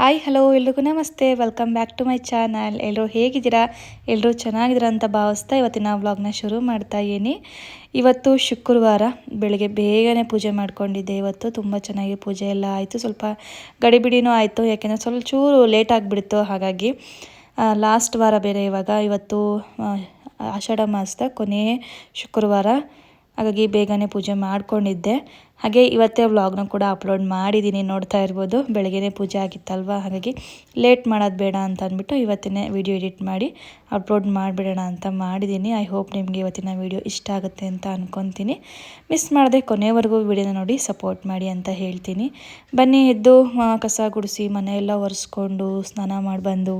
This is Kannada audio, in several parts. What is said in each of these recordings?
ಹಾಯ್, ಹಲೋ, ಎಲ್ರಿಗೂ ನಮಸ್ತೆ. Welcome back to my channel ಎಲ್ಲರೂ ಹೇಗಿದ್ದೀರಾ? ಎಲ್ಲರೂ ಚೆನ್ನಾಗಿದ್ದೀರಾ ಅಂತ ಭಾವಿಸ್ತಾ ಇವತ್ತಿನ ವ್ಲಾಗ್ನ ಶುರು ಮಾಡ್ತಾ ಇದ್ದೀನಿ. ಇವತ್ತು ಶುಕ್ರವಾರ, ಬೆಳಗ್ಗೆ ಬೇಗನೆ ಪೂಜೆ ಮಾಡ್ಕೊಂಡಿದ್ದೆ ಇವತ್ತು. ತುಂಬ ಚೆನ್ನಾಗಿ ಪೂಜೆ ಎಲ್ಲ ಆಯಿತು. ಸ್ವಲ್ಪ ಗಡಿಬಿಡಿನೂ ಆಯಿತು, ಯಾಕೆಂದರೆ ಸ್ವಲ್ಪ ಚೂರು ಲೇಟ್ ಆಗಿಬಿಡ್ತು. ಹಾಗಾಗಿ ಲಾಸ್ಟ್ ವಾರ ಬೇರೆ ಇವಾಗ. ಇವತ್ತು ಆಷಾಢ ಮಾಸದ ಕೊನೆಯ ಶುಕ್ರವಾರ. ಹಾಗಾಗಿ ಬೇಗನೆ ಪೂಜೆ ಮಾಡ್ಕೊಂಡಿದ್ದೆ. ಹಾಗೆ ಇವತ್ತೇ ವ್ಲಾಗ್ನ ಕೂಡ ಅಪ್ಲೋಡ್ ಮಾಡಿದ್ದೀನಿ ನೋಡ್ತಾ ಇರ್ಬೋದು. ಬೆಳಗ್ಗೆನೇ ಪೂಜೆ ಆಗಿತ್ತಲ್ವ? ಹಾಗಾಗಿ ಲೇಟ್ ಮಾಡೋದು ಬೇಡ ಅಂತ ಅಂದ್ಬಿಟ್ಟು ಇವತ್ತಿನೇ ವಿಡಿಯೋ ಎಡಿಟ್ ಮಾಡಿ ಅಪ್ಲೋಡ್ ಮಾಡಿಬಿಡೋಣ ಅಂತ ಮಾಡಿದ್ದೀನಿ ಐ ಹೋಪ್ ನಿಮಗೆ ಇವತ್ತಿನ ವಿಡಿಯೋ ಇಷ್ಟ ಆಗುತ್ತೆ ಅಂತ ಅಂದ್ಕೊತೀನಿ ಮಿಸ್ ಮಾಡದೆ ಕೊನೆವರೆಗೂ ವಿಡಿಯೋನ ನೋಡಿ ಸಪೋರ್ಟ್ ಮಾಡಿ ಅಂತ ಹೇಳ್ತೀನಿ. ಬನ್ನಿ ಎದ್ದು ಕಸ ಗುಡಿಸಿ ಮನೆಯೆಲ್ಲ ಒರೆಸ್ಕೊಂಡು ಸ್ನಾನ ಮಾಡಿ ಬಂದು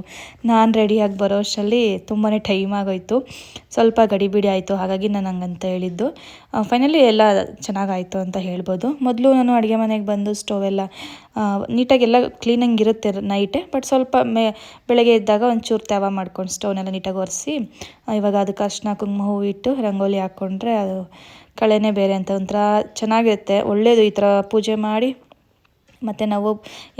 ನಾನು ರೆಡಿಯಾಗಿ ಬರೋಷ್ಟರಲ್ಲಿ ತುಂಬಾ ಟೈಮ್ ಆಗೋಯ್ತು. ಸ್ವಲ್ಪ ಗಡಿಬಿಡಿ ಆಯಿತು. ಹಾಗಾಗಿ ನಾನು ಹಂಗಂತ ಹೇಳಿದ್ದು. ಫೈನಲಿ ಎಲ್ಲ ಚೆನ್ನಾಗಾಯಿತು ಅಂತ ಹೇಳ್ಬೋದು. ಮೊದಲು ನಾನು ಅಡುಗೆ ಮನೆಗೆ ಬಂದು ಸ್ಟೋವ್ ಎಲ್ಲ ಆ, ನೀಟಾಗಿ ಎಲ್ಲ ಕ್ಲೀನಂಗೆ ಇರುತ್ತೆ ನೈಟೇ ಬಟ್ ಸ್ವಲ್ಪ ಮೇ ಬೆಳಗ್ಗೆ ಎದ್ದಾಗ ಒಂಚೂರು ತ್ಯಾವ ಮಾಡ್ಕೊಂಡು ಸ್ಟೋವ್ನೆಲ್ಲ ನೀಟಾಗಿ ಒರೆಸಿ ಇವಾಗ ಅದಕ್ಕೆ ಅರ್ಶಿನ ಕುಂಕುಮ ಹೂವು ಇಟ್ಟು ರಂಗೋಲಿ ಹಾಕ್ಕೊಂಡ್ರೆ ಅದು ಕಳೆನೇ ಬೇರೆ ಅಂತ ಒಂಥರ ಚೆನ್ನಾಗಿರುತ್ತೆ. ಒಳ್ಳೆಯದು ಈ ಥರ ಪೂಜೆ ಮಾಡಿ ಮತ್ತು ನಾವು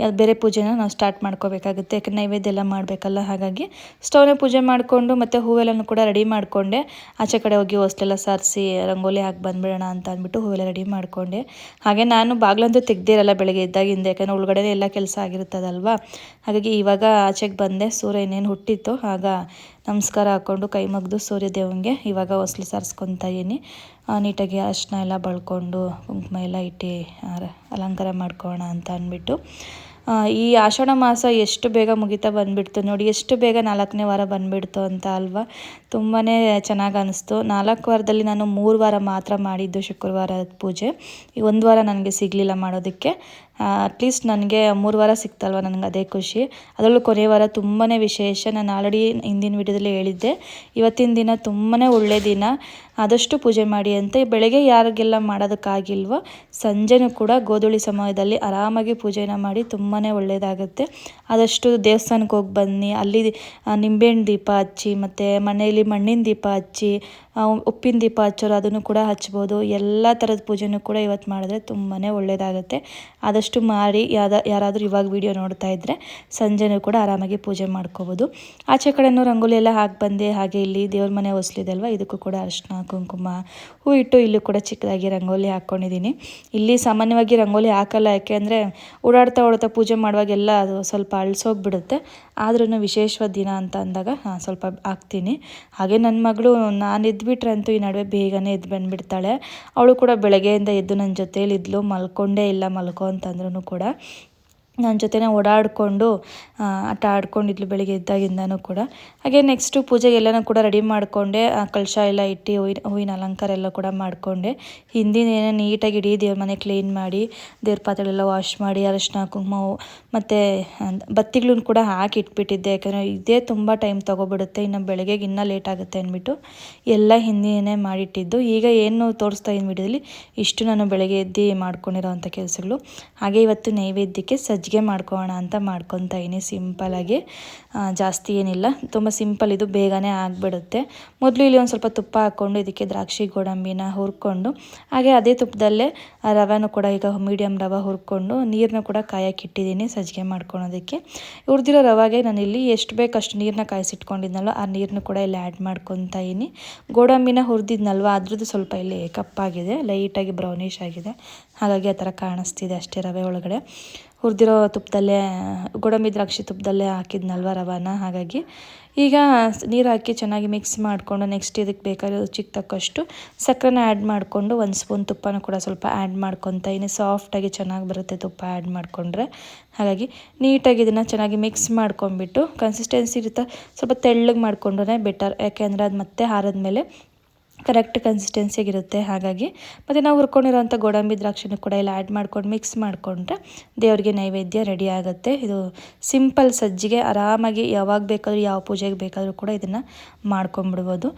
ಯಾವ್ದು ಬೇರೆ ಪೂಜೆನ ನಾವು ಸ್ಟಾರ್ಟ್ ಮಾಡ್ಕೋಬೇಕಾಗುತ್ತೆ. ಯಾಕಂದ್ರೆ ನೈವೇದ್ಯ ಎಲ್ಲ ಮಾಡಬೇಕಲ್ಲ, ಹಾಗಾಗಿ ಸ್ಟೌನ ಪೂಜೆ ಮಾಡಿಕೊಂಡು ಮತ್ತು ಹೂವೆಲ್ಲನೂ ಕೂಡ ರೆಡಿ ಮಾಡಿಕೊಂಡೆ. ಆಚೆ ಕಡೆ ಹೋಗಿ ಹೊಸ್ಲೆಲ್ಲ ಸಾರಿಸಿ, ರಂಗೋಲಿ ಹಾಕಿ ಬಂದುಬಿಡೋಣ ಅಂತ ಅಂದ್ಬಿಟ್ಟು ಹೂವೆಲ್ಲ ರೆಡಿ ಮಾಡಿಕೊಂಡೆ. ಹಾಗೆ ನಾನು ಬಾಗ್ಲಂತೂ ತೆಗ್ದಿರಲ್ಲ ಬೆಳಗ್ಗೆ ಇದ್ದಾಗಿಂದ ಯಾಕಂದರೆ ಒಳಗಡೆ ಎಲ್ಲ ಕೆಲಸ ಆಗಿರುತ್ತದಲ್ವಾ? ಹಾಗಾಗಿ ಇವಾಗ ಆಚೆಗೆ ಬಂದೆ, ಸೂರ್ಯ ಇನ್ನೇನು ಹುಟ್ಟಿತ್ತು ಆಗ ನಮಸ್ಕಾರ ಹಾಕ್ಕೊಂಡು ಕೈ ಮಗ್ದು ಸೂರ್ಯದೇವನಿಗೆ ಇವಾಗ ಹೊಸ್ಲು ಸಾರಿಸ್ಕೊತಾ ಇದ್ದೀನಿ. ನೀಟಾಗಿ ಅರಿಶಿನ ಎಲ್ಲ ಬಳ್ಕೊಂಡು ಕುಂಕುಮ ಎಲ್ಲ ಇಟ್ಟು ಅಲಂಕಾರ ಮಾಡ್ಕೊಳ್ಳೋಣ ಅಂತ ಅಂದ್ಬಿಟ್ಟು. ಈ ಆಷಾಢ ಮಾಸ ಎಷ್ಟು ಬೇಗ ಮುಗಿತಾ ಬಂದುಬಿಡ್ತು ನೋಡಿ, ಎಷ್ಟು ಬೇಗ ನಾಲ್ಕನೇ ವಾರ ಬಂದುಬಿಡ್ತು ಅಂತ ಅಲ್ವಾ? ತುಂಬಾ ಚೆನ್ನಾಗಿ ಅನಿಸ್ತು. ನಾಲ್ಕು ವಾರದಲ್ಲಿ ನಾನು ಮೂರು ವಾರ ಮಾತ್ರ ಮಾಡಿದ್ದು ಶುಕ್ರವಾರ ಪೂಜೆ. ಈ ಒಂದು ವಾರ ನನಗೆ ಸಿಗಲಿಲ್ಲ ಮಾಡೋದಕ್ಕೆ. ಅಟ್ಲೀಸ್ಟ್ ನನಗೆ ಮೂರು ವಾರ ಸಿಕ್ತಲ್ವ ನನಗೆ ಅದೇ ಖುಷಿ. ಅದರಲ್ಲೂ ಕೊನೆಯ ವಾರ ತುಂಬಾ ವಿಶೇಷ. ನಾನು ಆಲ್ರೆಡಿ ಹಿಂದಿನ ವಿಡಿಯೋದಲ್ಲಿ ಹೇಳಿದ್ದೆ. ಇವತ್ತಿನ ದಿನ ತುಂಬಾ ಒಳ್ಳೆಯ ದಿನ. ಆದಷ್ಟು ಪೂಜೆ ಮಾಡಿ ಅಂತ. ಬೆಳಗ್ಗೆ ಯಾರಿಗೆಲ್ಲ ಮಾಡೋದಕ್ಕಾಗಿಲ್ವೋ, ಸಂಜೆನೂ ಕೂಡ ಗೋಧೂಳಿ ಸಮಯದಲ್ಲಿ ಆರಾಮಾಗಿ ಪೂಜೆನ ಮಾಡಿ ತುಂಬಾ ಒಳ್ಳೆಯದಾಗುತ್ತೆ ಆದಷ್ಟು ದೇವಸ್ಥಾನಕ್ಕೆ ಹೋಗಿ ಬನ್ನಿ. ಅಲ್ಲಿ ನಿಂಬೆಹಣ್ಣು ದೀಪ ಹಚ್ಚಿ, ಮತ್ತು ಮನೆಯಲ್ಲಿ ಮಣ್ಣಿನ ದೀಪ ಹಚ್ಚಿ ಉಪ್ಪಿನ ದೀಪ ಹಚ್ಚೋರು ಅದನ್ನು ಕೂಡ ಹಚ್ಬೋದು. ಎಲ್ಲ ಥರದ ಪೂಜೆನೂ ಕೂಡ ಇವತ್ತು ಮಾಡಿದ್ರೆ ತುಂಬಾ ಒಳ್ಳೆಯದಾಗುತ್ತೆ ಆದಷ್ಟು ಮಾಡಿ ಯಾವ್ದ ಯಾರಾದರೂ ಇವಾಗ ವಿಡಿಯೋ ನೋಡ್ತಾ ಇದ್ದರೆ ಸಂಜೆನೂ ಕೂಡ ಆರಾಮಾಗಿ ಪೂಜೆ ಮಾಡ್ಕೋಬೋದು. ಆಚೆ ಕಡೆನೂ ರಂಗೋಲಿ ಎಲ್ಲ ಹಾಕಿ ಬಂದೆ. ಹಾಗೆ ಇಲ್ಲಿ ದೇವ್ರ ಮನೆ ಹೊಸ್ಲಿದೆ ಅಲ್ವಾ ಇದಕ್ಕೂ ಕೂಡ ಅರಿಶಿನ, ಕುಂಕುಮ, ಹೂ ಇಟ್ಟು ಇಲ್ಲೂ ಕೂಡ ಚಿಕ್ಕದಾಗಿ ರಂಗೋಲಿ ಹಾಕ್ಕೊಂಡಿದ್ದೀನಿ. ಇಲ್ಲಿ ಸಾಮಾನ್ಯವಾಗಿ ರಂಗೋಲಿ ಹಾಕಲ್ಲ. ಯಾಕೆ ಅಂದರೆ ಓಡಾಡ್ತಾ ಓಡಾಡ್ತಾ ಪೂಜೆ ಮಾಡುವಾಗೆಲ್ಲ ಅದು ಸ್ವಲ್ಪ ಅಳ್ಸೋಗ್ಬಿಡುತ್ತೆ ಆದ್ರೂ ವಿಶೇಷವಾದ ದಿನ ಅಂತ ಅಂದಾಗ, ಹಾಂ, ಸ್ವಲ್ಪ ಹಾಕ್ತೀನಿ. ಹಾಗೆ ನನ್ನ ಮಗಳು ನಾನು ಎದ್ಬಿಟ್ರೆ ಅಂತೂ ಈ ನಡುವೆ ಬೇಗನೆ ಎದ್ದು ಬಂದುಬಿಡ್ತಾಳೆ. ಅವಳು ಕೂಡ ಬೆಳಗ್ಗೆಯಿಂದ ಎದ್ದು ನನ್ನ ಜೊತೇಲಿ ಇದ್ಲು, ಮಲ್ಕೊಂಡೇ ಇಲ್ಲ ಮಲ್ಕೊ ಅಂತಂದ್ರೂ ಕೂಡ. ನನ್ನ ಜೊತೆನೇ ಓಡಾಡಿಕೊಂಡು ಆ, ಆಟ ಆಡ್ಕೊಂಡಿದ್ಲು ಬೆಳಿಗ್ಗೆ ಎದ್ದಾಗಿಂದನೂ ಕೂಡ. ಹಾಗೆ ನೆಕ್ಸ್ಟು ಪೂಜೆಗೆ ಎಲ್ಲನೂ ಕೂಡ ರೆಡಿ ಮಾಡಿಕೊಂಡೆ ಕಳಶ ಎಲ್ಲ ಇಟ್ಟು ಹೂವಿನ ಹೂವಿನ ಅಲಂಕಾರ ಎಲ್ಲ ಕೂಡ ಮಾಡಿಕೊಂಡೆ. ಹಿಂದಿನ ಏನೋ ನೀಟಾಗಿ ಇಡೀ ದೇವ್ರ ಮನೆ ಕ್ಲೀನ್ ಮಾಡಿ ದೇವ್ರ ಪಾತ್ರೆಗಳೆಲ್ಲ ವಾಶ್ ಮಾಡಿ ಅರಶಿನ ಕುಂಕುಮ ಮತ್ತು ಬತ್ತಿಗಳನ್ನ ಕೂಡ ಹಾಕಿ ಇಟ್ಬಿಟ್ಟಿದ್ದೆ. ಯಾಕಂದರೆ ಇದೇ ತುಂಬ ಟೈಮ್ ತೊಗೊಬಿಡುತ್ತೆ. ಇನ್ನು ಬೆಳಗ್ಗೆಗೆ ಇನ್ನೂ ಲೇಟ್ ಆಗುತ್ತೆ ಅಂದ್ಬಿಟ್ಟು ಎಲ್ಲ ಹಿಂದಿನೇ ಮಾಡಿಟ್ಟಿದ್ದು. ಈಗ ಏನು ತೋರಿಸ್ತಾ ಇದ್ದೀನಿ ಇಷ್ಟು ನಾನು ಬೆಳಗ್ಗೆ ಎದ್ದು ಮಾಡ್ಕೊಂಡಿರೋವಂಥ ಕೆಲಸಗಳು. ಹಾಗೆ ಇವತ್ತು ನೈವೇದ್ಯಕ್ಕೆ ಸಜ್ಜಿಗೆ ಮಾಡ್ಕೊಳ್ಳೋಣ ಅಂತ ಮಾಡ್ಕೊತಾ ಇದ್ದೀನಿ ಸಿಂಪಲಾಗಿ ಜಾಸ್ತಿ ಏನಿಲ್ಲ. ತುಂಬ ಸಿಂಪಲ್ ಇದು, ಬೇಗನೆ ಆಗಿಬಿಡುತ್ತೆ. ಮೊದಲು ಇಲ್ಲಿ ಒಂದು ಸ್ವಲ್ಪ ತುಪ್ಪ ಹಾಕ್ಕೊಂಡು, ಇದಕ್ಕೆ ದ್ರಾಕ್ಷಿ, ಗೋಡಂಬಿನ ಹುರ್ಕೊಂಡು, ಹಾಗೆ ಅದೇ ತುಪ್ಪದಲ್ಲೇ ರವೆನೂ ಕೂಡ ಈಗ ಮೀಡಿಯಮ್ ರವೆ ಹುರ್ಕೊಂಡು ನೀರನ್ನ ಕೂಡ ಕಾಯಕ್ಕೆ ಇಟ್ಟಿದ್ದೀನಿ ಸಜ್ಜಿಗೆ ಮಾಡ್ಕೊಳೋದಕ್ಕೆ. ಹುರಿದಿರೋ ರವಾಗೆ ನಾನು ಇಲ್ಲಿ ಎಷ್ಟು ಬೇಕಷ್ಟು ನೀರನ್ನ ಕಾಯಿಸಿಟ್ಕೊಂಡಿದ್ನಲ್ಲ ಆ ನೀರನ್ನು ಕೂಡ ಇಲ್ಲಿ ಆ್ಯಡ್ ಮಾಡ್ಕೊತಾ ಇದ್ದೀನಿ. ಗೋಡಂಬಿನ ಹುರಿದಿದ್ನಲ್ವ, ಅದ್ರದ್ದು ಸ್ವಲ್ಪ ಇಲ್ಲಿ ಕಪ್ಪಾಗಿದೆ ಲೈಟಾಗಿ ಬ್ರೌನಿಶ್ ಆಗಿದೆ. ಹಾಗಾಗಿ ಆ ಥರ ಕಾಣಿಸ್ತಿದೆ ಅಷ್ಟೇ ರವೆ ಒಳಗಡೆ. ಹುರಿದಿರೋ ತುಪ್ಪದಲ್ಲೇ, ಗೋಡಂಬಿ ದ್ರಾಕ್ಷಿ ತುಪ್ಪದಲ್ಲೇ ಹಾಕಿದ್ನಲ್ವ ರವಾನ. ಹಾಗಾಗಿ ಈಗ ನೀರು ಹಾಕಿ ಚೆನ್ನಾಗಿ ಮಿಕ್ಸ್ ಮಾಡಿಕೊಂಡು ನೆಕ್ಸ್ಟ್ ಇದಕ್ಕೆ ಬೇಕಾಗಿರೋ ರುಚಿಗೆ ತಕ್ಕಷ್ಟು ಸಕ್ಕರೆನ ಆ್ಯಡ್ ಮಾಡಿಕೊಂಡು ಒಂದು ಸ್ಪೂನ್ ತುಪ್ಪನ ಕೂಡ ಸ್ವಲ್ಪ ಆ್ಯಡ್ ಮಾಡ್ಕೊತ ಇನ್ನು ಸಾಫ್ಟಾಗಿ ಚೆನ್ನಾಗಿ ಬರುತ್ತೆ ತುಪ್ಪ ಆ್ಯಡ್ ಮಾಡಿಕೊಂಡ್ರೆ. ಹಾಗಾಗಿ ನೀಟಾಗಿ ಇದನ್ನು ಚೆನ್ನಾಗಿ ಮಿಕ್ಸ್ ಮಾಡ್ಕೊಂಬಿಟ್ಟು ಕನ್ಸಿಸ್ಟೆನ್ಸಿ ಇರುತ್ತೆ ಸ್ವಲ್ಪ ತೆಳ್ಳಗೆ ಮಾಡಿಕೊಂಡ್ರೆ ಬೆಟರ್ ಯಾಕೆಂದರೆ ಅದು ಮತ್ತೆ ಹಾರದ್ಮೇಲೆ ಕರೆಕ್ಟ್ ಕನ್ಸಿಸ್ಟೆನ್ಸಿಗಿರುತ್ತೆ ಹಾಗಾಗಿ. ಮತ್ತು ನಾವು ಹುರ್ಕೊಂಡಿರೋಂಥ ಗೋಡಂಬಿ ದ್ರಾಕ್ಷಿನೂ ಕೂಡ ಎಲ್ಲ ಆ್ಯಡ್ ಮಾಡ್ಕೊಂಡು ಮಿಕ್ಸ್ ಮಾಡಿಕೊಂಡ್ರೆ ದೇವರಿಗೆ ನೈವೇದ್ಯ ರೆಡಿ ಆಗುತ್ತೆ. ಇದು ಸಿಂಪಲ್ ಸಜ್ಜಿಗೆ ಆರಾಮಾಗಿ ಯಾವಾಗ ಬೇಕಾದರೂ, ಯಾವ ಪೂಜೆಗೆ ಬೇಕಾದರೂ ಕೂಡ ಇದನ್ನು ಮಾಡ್ಕೊಂಬಿಡ್ಬೋದು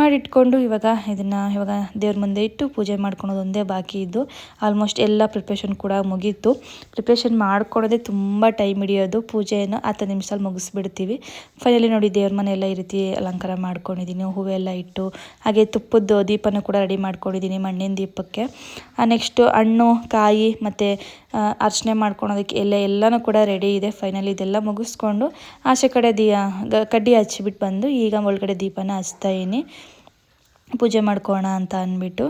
ಮಾಡಿಟ್ಕೊಂಡು ಇವಾಗ ಇದನ್ನು ಇವಾಗ ದೇವ್ರ ಮುಂದೆ ಇಟ್ಟು ಪೂಜೆ ಮಾಡ್ಕೊಳೋದು ಒಂದೇ ಬಾಕಿ ಇದ್ದು ಆಲ್ಮೋಸ್ಟ್ ಎಲ್ಲ ಪ್ರಿಪ್ರೇಷನ್ ಕೂಡ ಮುಗೀತು. ಪ್ರಿಪ್ರೇಷನ್ ಮಾಡ್ಕೊಳ್ಳೋದೇ ತುಂಬ ಟೈಮ್ ಹಿಡಿಯೋದು, ಪೂಜೆಯನ್ನು ಹತ್ತು ನಿಮಿಷದಲ್ಲಿ ಮುಗಿಸ್ಬಿಡ್ತೀವಿ. ಫೈನಲಿ ನೋಡಿ ದೇವ್ರ ಮನೆ ಎಲ್ಲ ಈ ರೀತಿ ಅಲಂಕಾರ ಮಾಡ್ಕೊಂಡಿದ್ದೀನಿ ಹೂವೆಲ್ಲ ಇಟ್ಟು, ಹಾಗೆ ತುಪ್ಪದ ದೀಪನ ಕೂಡ ರೆಡಿ ಮಾಡ್ಕೊಂಡಿದ್ದೀನಿ ಮಣ್ಣಿನ ದೀಪಕ್ಕೆ. ನೆಕ್ಸ್ಟು ಹಣ್ಣು, ಕಾಯಿ ಮತ್ತು ಅರ್ಚನೆ ಮಾಡ್ಕೊಳೋದಕ್ಕೆ ಎಲ್ಲ ಎಲ್ಲನೂ ಕೂಡ ರೆಡಿ ಇದೆ. ಫೈನಲಿ ಇದೆಲ್ಲ ಮುಗಿಸ್ಕೊಂಡು ಆಚೆ ಕಡೆ ದಿಯ ಕಡ್ಡಿ ಹಚ್ಚಿಬಿಟ್ಟು ಬಂದು ಈಗ ಒಳಗಡೆ ದೀಪನ ಹಚ್ತಾ ಇದೀನಿ ಪೂಜೆ ಮಾಡ್ಕೋಣ ಅಂತ ಅಂದ್ಬಿಟ್ಟು.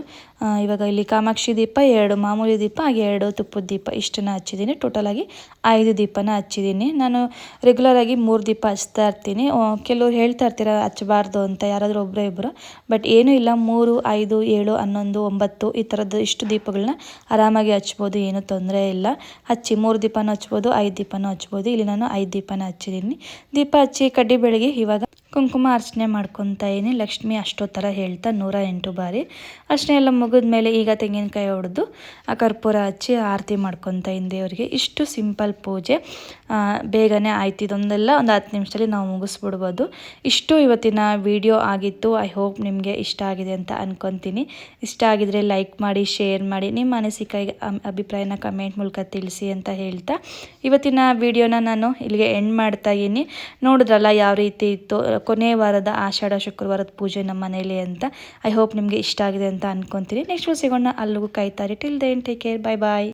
ಇವಾಗ ಇಲ್ಲಿ ಕಾಮಾಕ್ಷಿ ದೀಪ ಎರಡು, ಮಾಮೂಲಿ ದೀಪ, ಹಾಗೆ ಎರಡು ತುಪ್ಪದ ದೀಪ ಇಷ್ಟನ್ನು ಹಚ್ಚಿದ್ದೀನಿ. ಟೋಟಲಾಗಿ ಐದು ದೀಪನ ಹಚ್ಚಿದ್ದೀನಿ. ನಾನು ರೆಗ್ಯುಲರಾಗಿ ಮೂರು ದೀಪ ಹಚ್ತಾ ಇರ್ತೀನಿ. ಕೆಲವ್ರು ಹೇಳ್ತಾ ಇರ್ತೀರ ಹಚ್ಚಬಾರ್ದು ಅಂತ, ಯಾರಾದರೂ ಒಬ್ಬರೇ ಇಬ್ಬರು ಬಟ್ ಏನೂ ಇಲ್ಲ, ಮೂರು, ಐದು, ಏಳು, ಹನ್ನೊಂದು, ಒಂಬತ್ತು ಈ ಥರದ್ದು ಇಷ್ಟು ದೀಪಗಳನ್ನ ಆರಾಮಾಗಿ ಹಚ್ಬೋದು, ಏನೂ ತೊಂದರೆ ಇಲ್ಲ. ಹಚ್ಚಿ ಮೂರು ದೀಪನೂ ಹಚ್ಬೋದು, ಐದು ದೀಪನ ಹಚ್ಬೋದು. ಇಲ್ಲಿ ನಾನು ಐದು ದೀಪನ ಹಚ್ಚಿದ್ದೀನಿ. ದೀಪ ಹಚ್ಚಿ ಕಡ್ಡಿ ಬೆಳಗ್ಗೆ ಇವಾಗ ಕುಂಕುಮ ಅರ್ಚನೆ ಮಾಡ್ಕೊತಾ ಇದೀನಿ ಲಕ್ಷ್ಮಿ ಥರ ಹೇಳ್ತಾ ನೂರ ಎಂಟು ಬಾರಿ. ಅರ್ಚನೆ ಎಲ್ಲ ಮುಗಿದ್ಮೇಲೆ ಈಗ ತೆಂಗಿನಕಾಯಿ ಹೊಡೆದು ಆ ಕರ್ಪೂರ ಹಚ್ಚಿ ಆರತಿ ಮಾಡ್ಕೊತ ದೇವರಿಗೆ. ಇಷ್ಟು ಸಿಂಪಲ್ ಪೂಜೆ. ಬೇಗನೆ ಆಯ್ತು ಇದೊಂದೆಲ್ಲ. ಒಂದು ಹತ್ತು ನಿಮಿಷದಲ್ಲಿ ನಾವು ಮುಗಿಸ್ಬಿಡ್ಬೋದು. ಇಷ್ಟು ಇವತ್ತಿನ ವಿಡಿಯೋ ಆಗಿತ್ತು. ಐ ಹೋಪ್ ನಿಮಗೆ ಇಷ್ಟ ಆಗಿದೆ ಅಂತ ಅಂದ್ಕೊತೀನಿ ಇಷ್ಟ ಆಗಿದ್ರೆ ಲೈಕ್ ಮಾಡಿ ಶೇರ್ ಮಾಡಿ, ನಿಮ್ಮ ಅನಿಸಿಕೆ ಅಭಿಪ್ರಾಯನ ಕಮೆಂಟ್ ಮೂಲಕ ತಿಳಿಸಿ ಅಂತ ಹೇಳ್ತಾ. ಇವತ್ತಿನ ವಿಡಿಯೋನ ನಾನು ಇಲ್ಲಿಗೆ ಎಂಡ್ ಮಾಡ್ತಾ ಇದ್ದೀನಿ. ನೋಡಿದ್ರಲ್ಲ ಯಾವ ರೀತಿ ಇತ್ತು? ಕೊನೆ ವಾರದ ಆಷಾಢ, ಶುಕ್ರವಾರದ ಪೂಜೆ ನಮ್ಮ ಮನೇಲಿ ಅಂತ. ಐ ಹೋಪ್ ನಿಮಗೆ ಇಷ್ಟ ಆಗಿದೆ ಅಂತ ಅನ್ಕೊತೀನಿ. ನೆಕ್ಸ್ಟ್ ಸಿಗೋಣ ಅಲ್ಲಿಗೂ ಕಾಯ್ತಾರೆ till then take care bye bye